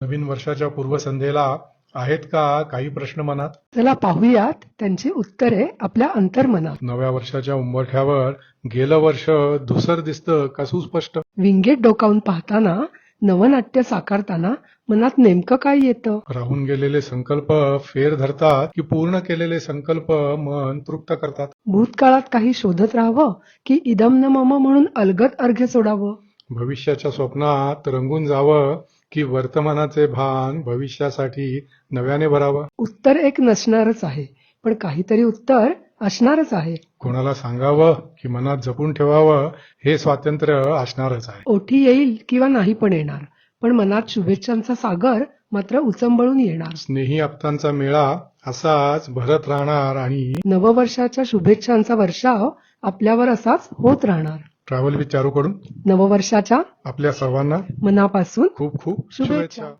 नवीन वर्षाच्या पूर्वसंध्येला आहेत का काही प्रश्न मनात? चला पाहूयात त्यांची उत्तरे आपल्या अंतर्मनात. नव्या वर्षाच्या उंबरठ्यावर गेलं वर्ष धुसर दिसतं का सुस्पष्ट? विंगेट डोकावून पाहताना नवनाट्य साकारताना मनात नेमकं काय येतं? राहून गेलेले संकल्प फेर धरतात की पूर्ण केलेले संकल्प मन तृप्त करतात? भूतकाळात काही शोधत राहावं की इदम न मम म्हणून अलगत अर्घ्य सोडावं? भविष्याच्या स्वप्नात रंगून जावं की वर्तमानाचे भान भविष्यासाठी नव्याने भरावं? उत्तर एक नसणारच आहे पण काहीतरी उत्तर असणारच आहे. कोणाला सांगावं की मनात जपून ठेवावं हे स्वातंत्र्य असणारच आहे. ओठी येईल किंवा नाही पण येणार पण मनात शुभेच्छांचा सागर मात्र उचंबळून येणार. स्नेही आप्तांचा मेळा असाच भरत राहणार आणि नववर्षाच्या शुभेच्छांचा वर्षाव आपल्यावर असाच होत राहणार. ट्रॅव्हल विथ चारूकडून नववर्षाच्या आपल्या सर्वांना मनापासून खूप खूप शुभेच्छा. शुभेच्छा